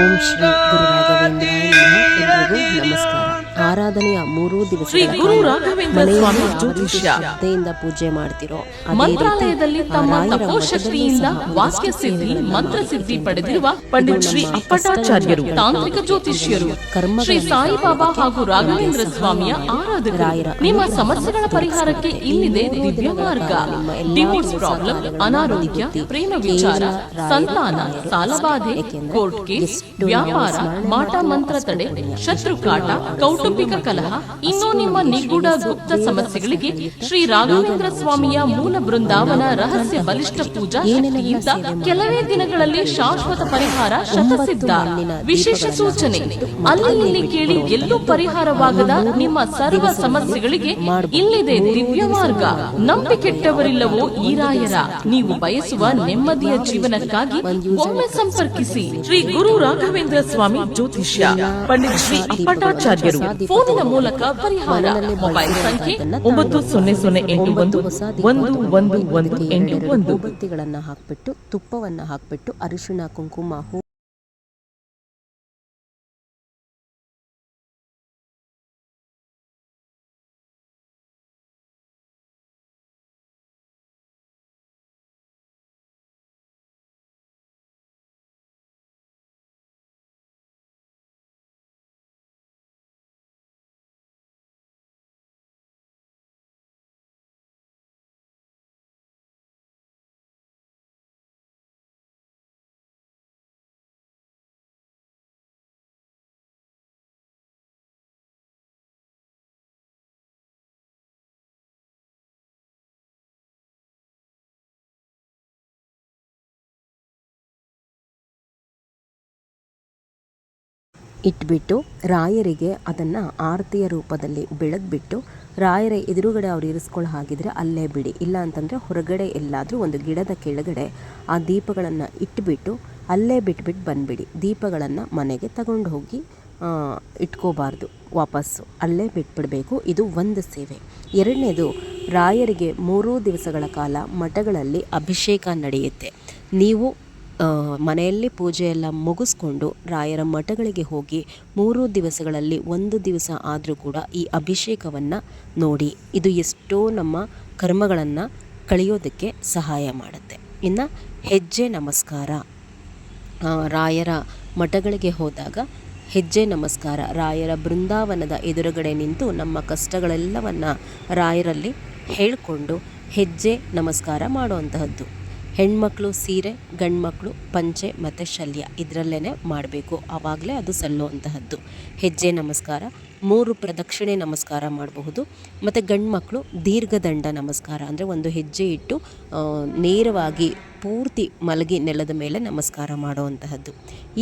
ಓಂ ಶ್ರೀ ಗುರು ರಾಘವೇಂದ್ರಾಯ ನಮಃ ಎಲ್ರಿಗೂ ನಮಸ್ಕಾರ ಆರಾಧನೆಯ ಮೂರು ದಿವಸ ಜ್ಯೋತಿಷ್ಯ ಶ್ರದ್ಧೆಯಿಂದ ಪೂಜೆ ಮಾಡ್ತಿರೋ ಮಂತ್ರಾಲಯದಲ್ಲಿ ತಮ್ಮ ತಪೋಶಕ್ತಿಯಿಂದ ವಾಸ್ಯ ಸಿದ್ಧಿ ಮಂತ್ರ ಸಿದ್ಧಿ ಪಡೆದಿರುವ ಪಂಡಿತ್ ಶ್ರೀ ಅಪ್ಪಟಾಚಾರ್ಯರು ತಾಂತ್ರಿಕ ಜ್ಯೋತಿಷ್ಯರು ಶ್ರೀ ಸಾಯಿಬಾಬಾ ಹಾಗೂ ರಾಘವೇಂದ್ರ ಸ್ವಾಮಿಯ ಆರಾಧಕರು. ನಿಮ್ಮ ಸಮಸ್ಯೆಗಳ ಪರಿಹಾರಕ್ಕೆ ಇಲ್ಲಿದೆ ದಿವ್ಯ ಮಾರ್ಗ. ಡಿವೋರ್ಸ್ ಪ್ರಾಬ್ಲಮ್ ಅನಾರೋಗ್ಯ ಪ್ರೇಮ ವಿಚಾರ ಸಂತಾನ ಸಾಲಬಾಧೆ ಕೋರ್ಟ್ ಕೇಸ್ ವ್ಯಾಪಾರ ಮಾಟ ಮಂತ್ರ ತಡೆ ಶತ್ರು ಕಾಟ ಕೌಟುಂಬಿಕ ಕಲಹ, ಇನ್ನೂ ನಿಮ್ಮ ನಿಗೂಢ ಗುಪ್ತ ಸಮಸ್ಯೆಗಳಿಗೆ ಶ್ರೀ ರಾಘವೇಂದ್ರ ಸ್ವಾಮಿಯ ಮೂಲ ಬೃಂದಾವನ ರಹಸ್ಯ ಬಲಿಷ್ಠ ಪೂಜಾ ಶಕ್ತಿಯಿಂದ ಕೆಲವೇ ದಿನಗಳಲ್ಲಿ ಶಾಶ್ವತ ಪರಿಹಾರ ಶತಸಿದ್ಧ. ವಿಶೇಷ ಸೂಚನೆ, ಅಲ್ಲಿ ಇಲ್ಲಿ ಕೇಳಿ ಎಲ್ಲೂ ಪರಿಹಾರವಾಗದ ನಿಮ್ಮ ಸರ್ವ ಸಮಸ್ಯೆಗಳಿಗೆ ಇಲ್ಲಿದೆ ದಿವ್ಯ ಮಾರ್ಗ. ನಂಬಿಕೆಟ್ಟವರಿಲ್ಲವೋ ಈ ರಾಯರ ನೀವು ಬಯಸುವ ನೆಮ್ಮದಿಯ ಜೀವನಕ್ಕಾಗಿ ಒಮ್ಮೆ ಸಂಪರ್ಕಿಸಿ. ಶ್ರೀ ಗುರು ರಾಘವೇಂದ್ರ ಸ್ವಾಮಿ ಜ್ಯೋತಿಷ್ಯ, ಪಂಡಿತ್ ಶ್ರೀ ಅಪ್ಪಟಾಚಾರ್ಯರು. ಫೋನಿನ ಮೂಲಕ ಪರಿಹಾರ. ಮೊಬೈಲ್ ಸಂಖ್ಯೆ ಒಂಬತ್ತು ಸೊನ್ನೆ ಸೊನ್ನೆ ಎಂಟು ಒಂದು ಒಂದು ಒಂದು ಒಂದು ಎಂಟು ಒಂದು. ಬತ್ತಿಗಳನ್ನು ಹಾಕ್ಬಿಟ್ಟು ತುಪ್ಪವನ್ನು ಹಾಕ್ಬಿಟ್ಟು ಅರಿಶಿಣ ಕುಂಕುಮ ಹೂ ಇಟ್ಬಿಟ್ಟು ರಾಯರಿಗೆ ಅದನ್ನು ಆರತಿಯ ರೂಪದಲ್ಲಿ ಬೆಳಗ್ಬಿಟ್ಟು ರಾಯರ ಎದುರುಗಡೆ ಅವ್ರು ಇರಿಸ್ಕೊಳ್ಳೋ ಹಾಗಿದ್ರೆ ಅಲ್ಲೇ ಬಿಡಿ. ಇಲ್ಲ ಅಂತಂದರೆ ಹೊರಗಡೆ ಎಲ್ಲಾದರೂ ಒಂದು ಗಿಡದ ಕೆಳಗಡೆ ಆ ದೀಪಗಳನ್ನು ಇಟ್ಬಿಟ್ಟು ಅಲ್ಲೇ ಬಿಟ್ಬಿಟ್ಟು ಬಂದುಬಿಡಿ. ದೀಪಗಳನ್ನು ಮನೆಗೆ ತಗೊಂಡು ಹೋಗಿ ಇಟ್ಕೋಬಾರ್ದು. ವಾಪಸ್ಸು. ಅಲ್ಲೇ ಬಿಟ್ಬಿಡಬೇಕು. ಇದು ಒಂದು ಸೇವೆ. ಎರಡನೇದು, ರಾಯರಿಗೆ ಮೂರೂ ದಿವಸಗಳ ಕಾಲ ಮಠಗಳಲ್ಲಿ ಅಭಿಷೇಕ ನಡೆಯುತ್ತೆ. ನೀವು ಮನೆಯಲ್ಲಿ ಪೂಜೆಯೆಲ್ಲ ಮುಗಿಸ್ಕೊಂಡು ರಾಯರ ಮಠಗಳಿಗೆ ಹೋಗಿ ಮೂರು ದಿವಸಗಳಲ್ಲಿ ಒಂದು ದಿವಸ ಆದರೂ ಕೂಡ ಈ ಅಭಿಷೇಕವನ್ನು ನೋಡಿ ಇದು ಎಷ್ಟೋ ನಮ್ಮ ಕರ್ಮಗಳನ್ನು ಕಳೆಯೋದಕ್ಕೆ ಸಹಾಯ ಮಾಡುತ್ತೆ. ಇನ್ನು ಹೆಜ್ಜೆ ನಮಸ್ಕಾರ. ರಾಯರ ಮಠಗಳಿಗೆ ಹೋದಾಗ ಹೆಜ್ಜೆ ನಮಸ್ಕಾರ. ರಾಯರ ಬೃಂದಾವನದ ಎದುರುಗಡೆ ನಿಂತು ನಮ್ಮ ಕಷ್ಟಗಳೆಲ್ಲವನ್ನು ರಾಯರಲ್ಲಿ ಹೇಳಿಕೊಂಡು ಹೆಜ್ಜೆ ನಮಸ್ಕಾರ ಮಾಡುವಂತಹದ್ದು. ಹೆಣ್ಮಕ್ಳು ಸೀರೆ, ಗಂಡ್ಮಕ್ಳು ಪಂಚೆ ಮತ್ತು ಶಲ್ಯ ಇದರಲ್ಲೇ ಮಾಡಬೇಕು. ಆವಾಗಲೇ ಅದು ಸಲ್ಲುವಂತಹದ್ದು. ಹೆಜ್ಜೆ ನಮಸ್ಕಾರ, ಮೂರು ಪ್ರದಕ್ಷಿಣೆ ನಮಸ್ಕಾರ ಮಾಡಬಹುದು. ಮತ್ತು ಗಂಡ್ಮಕ್ಳು ದೀರ್ಘದಂಡ ನಮಸ್ಕಾರ ಅಂದರೆ ಒಂದು ಹೆಜ್ಜೆ ಇಟ್ಟು ನೇರವಾಗಿ ಪೂರ್ತಿ ಮಲಗಿ ನೆಲದ ಮೇಲೆ ನಮಸ್ಕಾರ ಮಾಡುವಂತಹದ್ದು.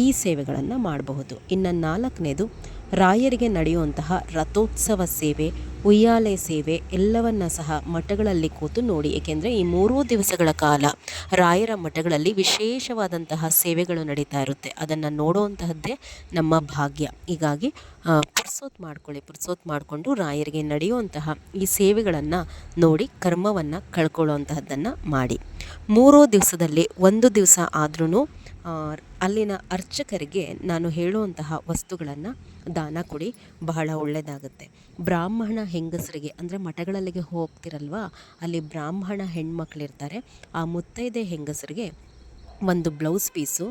ಈ ಸೇವೆಗಳನ್ನು ಮಾಡಬಹುದು. ಇನ್ನು ನಾಲ್ಕನೇದು ರಾಯರಿಗೆ ನಡೆಯುವಂತಹ ರಥೋತ್ಸವ ಸೇವೆ, ಉಯ್ಯಾಲೆ ಸೇವೆ ಎಲ್ಲವನ್ನ ಸಹ ಮಠಗಳಲ್ಲಿ ಕೂತು ನೋಡಿ. ಏಕೆಂದರೆ ಈ ಮೂರೂ ದಿವಸಗಳ ಕಾಲ ರಾಯರ ಮಠಗಳಲ್ಲಿ ವಿಶೇಷವಾದಂತಹ ಸೇವೆಗಳು ನಡೀತಾ ಇರುತ್ತೆ. ಅದನ್ನು ನೋಡುವಂತಹದ್ದೇ ನಮ್ಮ ಭಾಗ್ಯ. ಹೀಗಾಗಿ ಪುರ್ಸೋತ್ ಮಾಡ್ಕೊಳ್ಳಿ. ಪುರ್ಸೋತ್ ಮಾಡಿಕೊಂಡು ರಾಯರಿಗೆ ನಡೆಯುವಂತಹ ಈ ಸೇವೆಗಳನ್ನು ನೋಡಿ, ಕರ್ಮವನ್ನು ಕಳ್ಕೊಳ್ಳುವಂತಹದ್ದನ್ನು ಮಾಡಿ. ಮೂರೂ ದಿವಸದಲ್ಲಿ ಒಂದು ದಿವಸ ಆದ್ರೂ ಅಲ್ಲಿನ ಅರ್ಚಕರಿಗೆ ನಾನು ಹೇಳುವಂತಹ ವಸ್ತುಗಳನ್ನು ದಾನ ಕೊಡಿ, ಬಹಳ ಒಳ್ಳೆಯದಾಗುತ್ತೆ ಬ್ರಾಹ್ಮಣ ಹೆಂಗಸರಿಗೆ, ಅಂದರೆ ಮಠಗಳಲ್ಲಿಗೆ ಹೋಗ್ತಿರಲ್ವಾ, ಅಲ್ಲಿ ಬ್ರಾಹ್ಮಣ ಹೆಣ್ಮಕ್ಳಿರ್ತಾರೆ, ಆ ಮುತ್ತೈದೆ ಹೆಂಗಸರಿಗೆ ಒಂದು ಬ್ಲೌಸ್ ಪೀಸು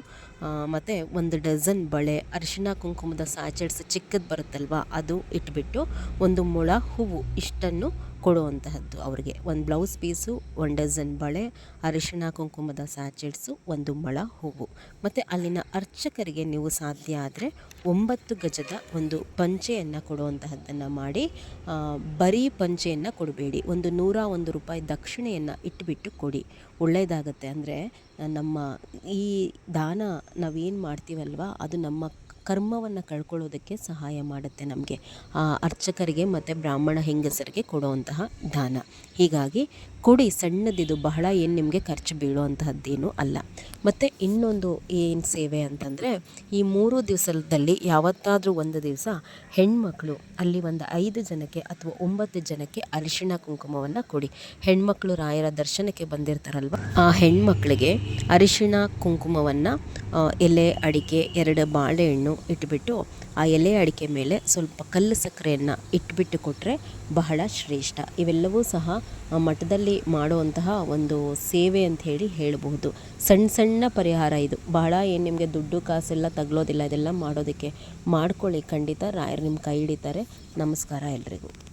ಮತ್ತು ಒಂದು ಡಜನ್ ಬಳೆ ಅರಿಶಿನ ಕುಂಕುಮದ ಸ್ಯಾಚೆಟ್ಸ್ ಚಿಕ್ಕದು ಬರುತ್ತಲ್ವ, ಅದು ಇಟ್ಬಿಟ್ಟು ಒಂದು ಮೊಳ ಹೂವು ಇಷ್ಟನ್ನು ಕೊಡುವಂತಹದ್ದು. ಅವರಿಗೆ ಒಂದು ಬ್ಲೌಸ್ ಪೀಸು, ಒಂದು ಡಜನ್ ಬಳೆ ಅರಿಶಿಣ ಕುಂಕುಮದ ಸ್ಯಾಚೆಟ್ಸು ಒಂದು ಮೊಳ ಹೂವು. ಮತ್ತು ಅಲ್ಲಿನ ಅರ್ಚಕರಿಗೆ ನೀವು ಸಾಧ್ಯ ಆದರೆ ಒಂಬತ್ತು ಗಜದ ಒಂದು ಪಂಚೆಯನ್ನು ಕೊಡುವಂತಹದ್ದನ್ನು ಮಾಡಿ ಬರೀ ಪಂಚೆಯನ್ನು ಕೊಡಬೇಡಿ. ಒಂದು ನೂರ ಒಂದು ರೂಪಾಯಿ ದಕ್ಷಿಣೆಯನ್ನು ಇಟ್ಬಿಟ್ಟು ಕೊಡಿ. ಒಳ್ಳೆಯದಾಗತ್ತೆ ಅಂದರೆ ನಮ್ಮ ಈ ದಾನ ನಾವೇನು ಮಾಡ್ತೀವಲ್ವ? ಅದು ನಮ್ಮ ಕರ್ಮವನ್ನು ಕಳ್ಕೊಳ್ಳೋದಕ್ಕೆ ಸಹಾಯ ಮಾಡುತ್ತೆ ನಮಗೆ. ಆ ಅರ್ಚಕರಿಗೆ ಮತ್ತು ಬ್ರಾಹ್ಮಣ ಹೆಂಗಸರಿಗೆ ಕೊಡುವಂತಹ ದಾನ. ಹೀಗಾಗಿ ಕೊಡಿ, ಸಣ್ಣದಿದು ಬಹಳ ಏನು ನಿಮಗೆ ಖರ್ಚು ಬೀಳುವಂತಹದ್ದೇನು ಅಲ್ಲ. ಮತ್ತು ಇನ್ನೊಂದು ಏನು ಸೇವೆ ಅಂತಂದರೆ, ಈ ಮೂರು ದಿವಸದಲ್ಲಿ ಯಾವತ್ತಾದರೂ ಒಂದು ದಿವಸ ಹೆಣ್ಮಕ್ಳು ಅಲ್ಲಿ ಒಂದು ಐದು ಜನಕ್ಕೆ ಅಥವಾ ಒಂಬತ್ತು ಜನಕ್ಕೆ ಅರಿಶಿಣ ಕುಂಕುಮವನ್ನು ಕೊಡಿ. ಹೆಣ್ಮಕ್ಳು ರಾಯರ ದರ್ಶನಕ್ಕೆ ಬಂದಿರ್ತಾರಲ್ವ? ಆ ಹೆಣ್ಮಕ್ಳಿಗೆ ಅರಿಶಿಣ ಕುಂಕುಮವನ್ನು ಎಲೆ, ಅಡಿಕೆ, ಎರಡು ಬಾಳೆಹಣ್ಣು ಇಟ್ಬಿಟ್ಟು ಆ ಎಲೆ ಅಡಿಕೆ ಮೇಲೆ ಸ್ವಲ್ಪ ಕಲ್ಲು ಸಕ್ಕರೆಯನ್ನು ಇಟ್ಬಿಟ್ಟು ಕೊಟ್ಟರೆ ಬಹಳ ಶ್ರೇಷ್ಠ. ಇವೆಲ್ಲವೂ ಸಹ ಆ ಮಠದಲ್ಲಿ ಮಾಡುವಂತಹ ಒಂದು ಸೇವೆ ಅಂತ ಹೇಳಿ ಹೇಳಬಹುದು. ಸಣ್ಣ ಸಣ್ಣ ಪರಿಹಾರ ಇದು. ಬಹಳ ಏನು ನಿಮಗೆ ದುಡ್ಡು ಕಾಸೆಲ್ಲ ತಗಲೋದಿಲ್ಲ, ಇದೆಲ್ಲ ಮಾಡೋದಕ್ಕೆ ಮಾಡ್ಕೊಳ್ಳಿ. ಖಂಡಿತ ರಾಯರು ನಿಮ್ಮ ಕೈ ಹಿಡಿತಾರೆ. ನಮಸ್ಕಾರ ಎಲ್ರಿಗೂ.